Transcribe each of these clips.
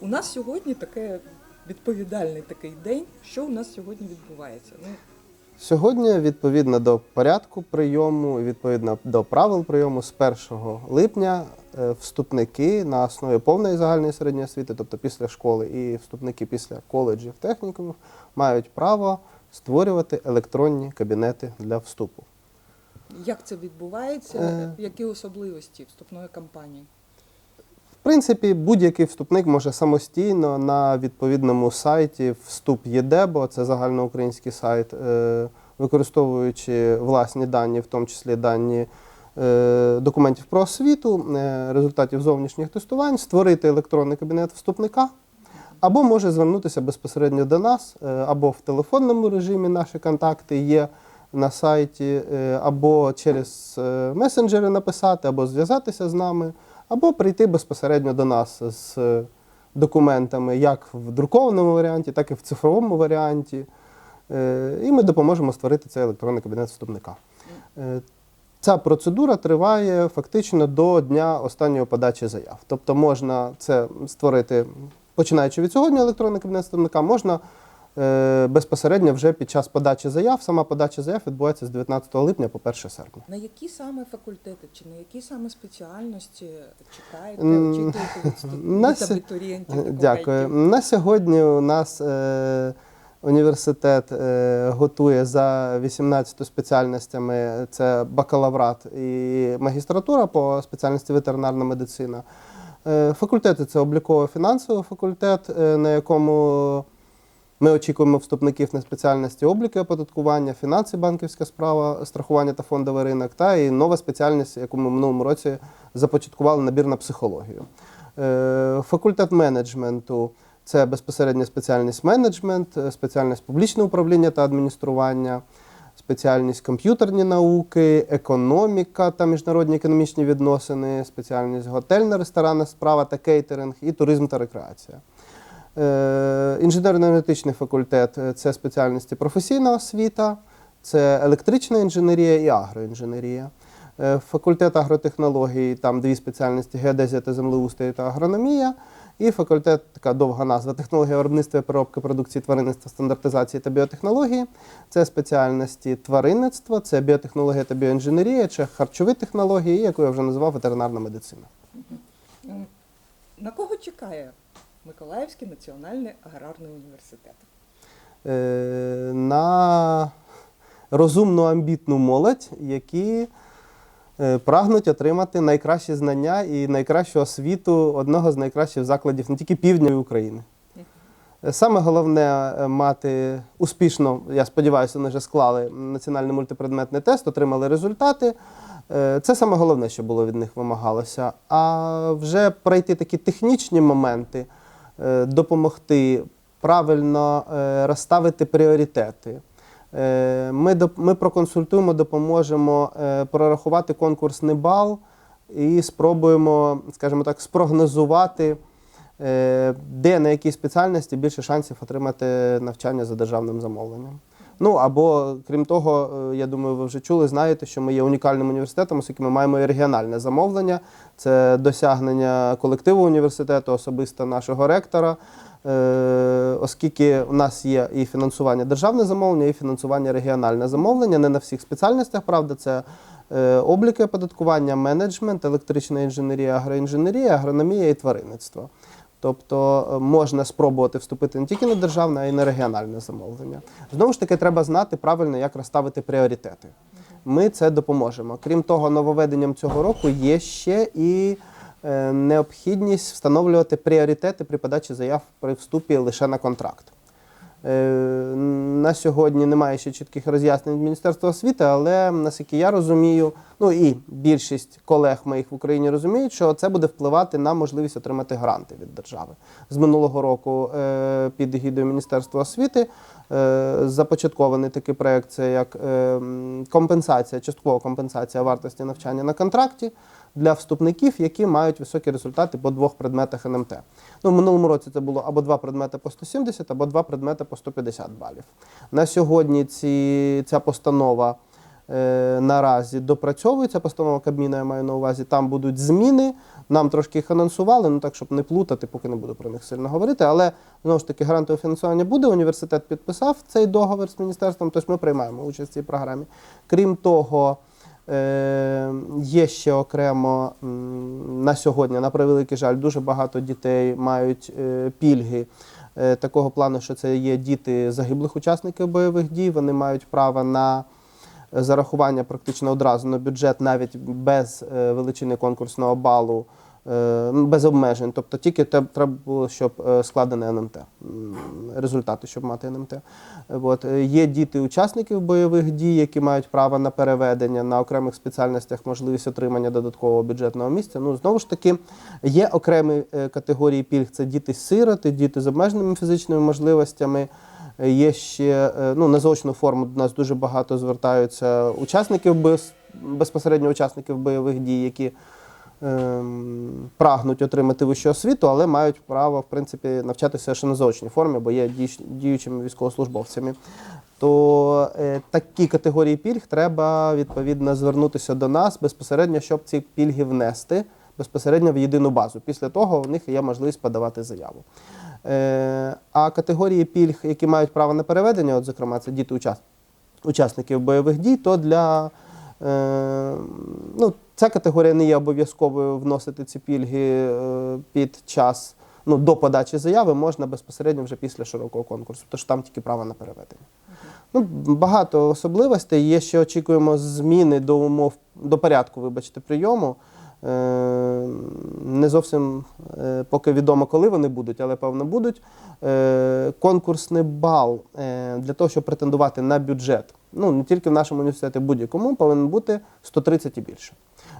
У нас сьогодні таке відповідальний такий день. Що у нас сьогодні відбувається? Ну, Сьогодні, відповідно до порядку прийому, відповідно до правил прийому, з 1 липня е, вступники на основі повної загальної середньої освіти, тобто після школи, і вступники після коледжів, технікумів, мають право створювати електронні кабінети для вступу. Як це відбувається? Е. Які особливості вступної кампанії? В принципі, будь-який вступник може самостійно на відповідному сайті вступ ЄДЕБО, це загальноукраїнський сайт, е, використовуючи власні дані, в тому числі дані е, документів про освіту, результатів зовнішніх тестувань, створити електронний кабінет вступника. Або може звернутися безпосередньо до нас, або в телефонному режимі наші контакти є на сайті, е, або через е, месенджери написати, або зв'язатися з нами, або прийти безпосередньо до нас з е, документами як в друкованому варіанті, так і в цифровому варіанті. І ми допоможемо створити цей електронний кабінет вступника. Ця процедура триває фактично до дня останньої подачі заяв. Тобто можна це створити, починаючи від сьогодні, електронний кабінет вступника, можна безпосередньо вже під час подачі заяв. Сама подача заяв відбувається з 19 липня по 1 серпня. На які саме факультети чи на які саме спеціальності чекаєте, очікуєте абітурієнтів? Дякую. На сьогодні у нас е, університет е, готує за 18 спеціальностями: це бакалаврат і магістратура по спеціальності ветеринарна медицина. Е, факультети це обліково-фінансовий факультет, е, на якому ми очікуємо вступників на спеціальності обліки оподаткування, фінанси, банківська справа, страхування та фондовий ринок, та і нова спеціальність, яку ми в минулому році започаткували набір на психологію. Е, Факультет менеджменту це безпосередньо спеціальність менеджмент, е, спеціальність публічне управління та адміністрування, спеціальність комп'ютерні науки, економіка та міжнародні економічні відносини, спеціальність готельна ресторанна справа та кейтеринг і туризм та рекреація. Е, Інженерно-енергетичний факультет е, це спеціальності професійна освіта, це електрична інженерія і агроінженерія. Е, Факультет агротехнологій, там дві спеціальності геодезія та землеустрій та агрономія. І факультет, така довга назва технологія виробництва і переробки продукції тваринництва, стандартизації та біотехнології. Це спеціальності тваринництва, це біотехнологія та біоінженерія, це харчові технології, яку я вже називав ветеринарна медицина. На кого чекає Миколаївський національний аграрний університет? Е, на розумну амбітну молодь, які е, прагнуть отримати найкращі знання і найкращу освіту одного з найкращих закладів не тільки півдня України. Саме головне е, мати успішно, я сподіваюся, вони вже склали національний мультипредметний тест, отримали результати. Це саме головне, що було від них вимагалося. А вже пройти такі технічні моменти, допомогти правильно е, розставити пріоритети. Е, Ми, ми проконсультуємо, допоможемо е, прорахувати конкурсний бал і спробуємо, скажімо так, спрогнозувати, е, де на якій спеціальності більше шансів отримати навчання за державним замовленням. Ну або крім того, е, я думаю, ви вже чули, знаєте, що ми є унікальним університетом, оскільки ми маємо і регіональне замовлення. Це досягнення колективу університету, особисто нашого ректора. Е, Оскільки у нас є і фінансування державне замовлення, і фінансування регіональне замовлення. Не на всіх спеціальностях, правда, це е, обліки оподаткування, менеджмент, електрична інженерія, агроінженерія, агрономія і тваринництво. Тобто е, можна спробувати вступити не тільки на державне, а й на регіональне замовлення. Знову ж таки, треба знати правильно, як розставити пріоритети. Ми це допоможемо. Крім того, нововведенням цього року є ще і е, необхідність встановлювати пріоритети при подачі заяв при вступі лише на контракт. Е, На сьогодні немає ще чітких роз'яснень Міністерства освіти, але наскільки я розумію, ну і більшість колег моїх в Україні розуміють, що це буде впливати на можливість отримати гранти від держави. З минулого року е, під егідою Міністерства освіти е, започаткований такий проект, це як е, компенсація, часткова компенсація вартості навчання на контракті для вступників, які мають високі результати по двох предметах НМТ. Ну, в минулому році це було або два предмети по 170, або два предмети по 150 балів. На сьогодні ці, ця постанова е, наразі допрацьовується. Постанова Кабміну я маю на увазі. Там будуть зміни. Нам трошки їх анонсували, ну так, щоб не плутати, поки не буду про них сильно говорити. Але знову ж таки грантове фінансування буде. Університет підписав цей договір з міністерством, тож ми приймаємо участь в цій програмі. Крім того, є ще окремо на сьогодні, на превеликий жаль, дуже багато дітей мають е, пільги. е, Такого плану, що це є діти загиблих учасників бойових дій. Вони мають право на зарахування практично одразу на бюджет, навіть без е, величини конкурсного балу, е, без обмежень. Тобто тільки треба було, щоб е, складене НМТ, результати, щоб мати НМТ. Е, От. Е, Є діти учасників бойових дій, які мають право на переведення на окремих спеціальностях, можливість отримання додаткового бюджетного місця. Ну, знову ж таки, є окремі е, категорії пільг: це діти-сироти, діти з обмеженими фізичними можливостями. Е, Є ще е, ну, на заочну форму до нас дуже багато звертаються учасників без, безпосередньо учасників бойових дій, які прагнуть отримати вищу освіту, але мають право в принципі навчатися ще на заочній формі, бо є діючими військовослужбовцями. То е, такі категорії пільг треба відповідно звернутися до нас безпосередньо, щоб ці пільги внести безпосередньо в єдину базу. Після того у них є можливість подавати заяву. Е, а категорії пільг, які мають право на переведення, от, зокрема, це діти учас- учасників бойових дій, то для е, ну, ця категорія не є обов'язковою вносити ці пільги е, під час ну, до подачі заяви, можна безпосередньо вже після широкого конкурсу, тож там тільки право на переведення. Ну, багато особливостей. Є ще очікуємо зміни до умов, до порядку, вибачте, прийому. Е, Не зовсім е, поки відомо, коли вони будуть, але певно будуть. Конкурсний бал для того, щоб претендувати на бюджет. Ну не тільки в нашому університеті, будь-якому повинен бути 130 і більше.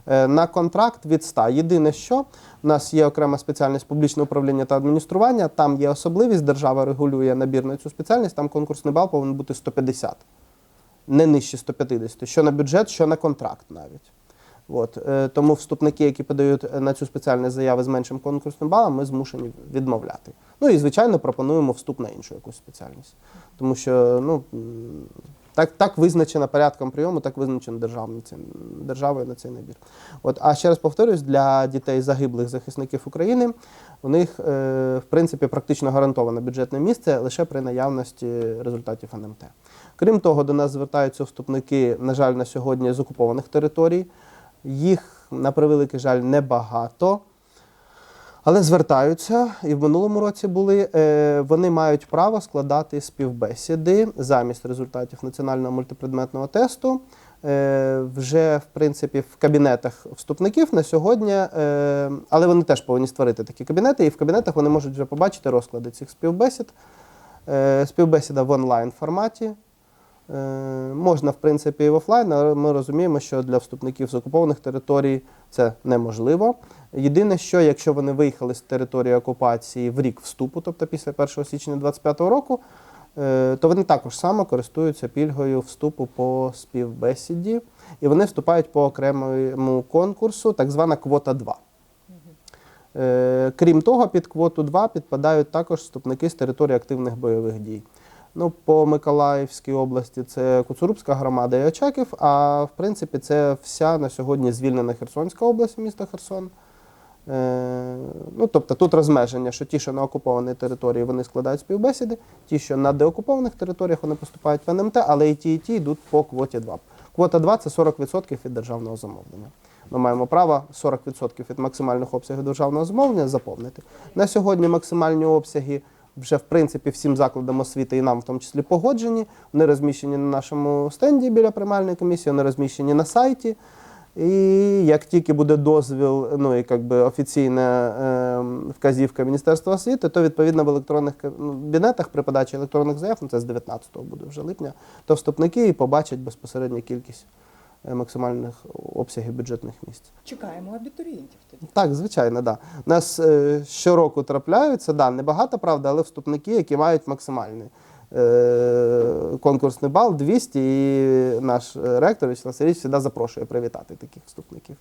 Е, На контракт від 100. Єдине, що в нас є окрема спеціальність публічне управління та адміністрування. Там є особливість, держава регулює набір на цю спеціальність. Там конкурсний бал повинен бути 150, не нижче 150, що на бюджет, що на контракт навіть. От, е, тому вступники, які подають е, на цю спеціальні заяви з меншим конкурсним балом, ми змушені відмовляти. Ну і звичайно пропонуємо вступ на іншу якусь спеціальність. Тому що ну, так, так визначено порядком прийому, так визначено державою на цей набір. От, а ще раз повторюсь, для дітей загиблих захисників України у них, е, в принципі, практично гарантоване бюджетне місце лише при наявності результатів НМТ. Крім того, до нас звертаються вступники, на жаль, на сьогодні з окупованих територій. Їх, на превеликий жаль, небагато. Але звертаються і в минулому році були. Е, вони мають право складати співбесіди замість результатів національного мультипредметного тесту. Е, вже в принципі в кабінетах вступників на сьогодні, е, але вони теж повинні створити такі кабінети, і в кабінетах вони можуть вже побачити розклади цих співбесід. Співбесіда в онлайн форматі. Е, Можна, в принципі, і в офлайн, але ми розуміємо, що для вступників з окупованих територій це неможливо. Єдине, що якщо вони виїхали з території окупації в рік вступу, тобто після 1 січня 2025 року, е, то вони також само користуються пільгою вступу по співбесіді, і вони вступають по окремому конкурсу, так звана квота 2. Е, Крім того, під квоту 2 підпадають також вступники з території активних бойових дій. Ну, по Миколаївській області це Куцурубська громада і Очаків, а в принципі це вся на сьогодні звільнена Херсонська область, місто Херсон. Е, ну, тобто тут розмеження, що ті, що на окупованій території, вони складають співбесіди, ті, що на деокупованих територіях, вони поступають в НМТ, але і ті, і ті йдуть по квоті 2. Квота 2 це 40% від державного замовлення. Ми маємо право 40% від максимальних обсягів державного замовлення заповнити. На сьогодні максимальні обсяги вже в принципі всім закладам освіти і нам в тому числі погоджені. Вони розміщені на нашому стенді біля приймальної комісії, вони розміщені на сайті. І як тільки буде дозвіл, ну і як би офіційна е, вказівка Міністерства освіти, то відповідно в електронних кабінетах при подачі електронних заяв, ну це з 19-го буде вже липня, то вступники і побачать безпосередньо кількість максимальних обсягів бюджетних місць. Чекаємо абітурієнтів тоді. Так, звичайно, да. У нас е, щороку трапляються, да, небагато, правда, але вступники, які мають максимальний е, конкурсний бал 200, і наш е, ректор Вячеслав Сергійович завжди запрошує привітати таких вступників.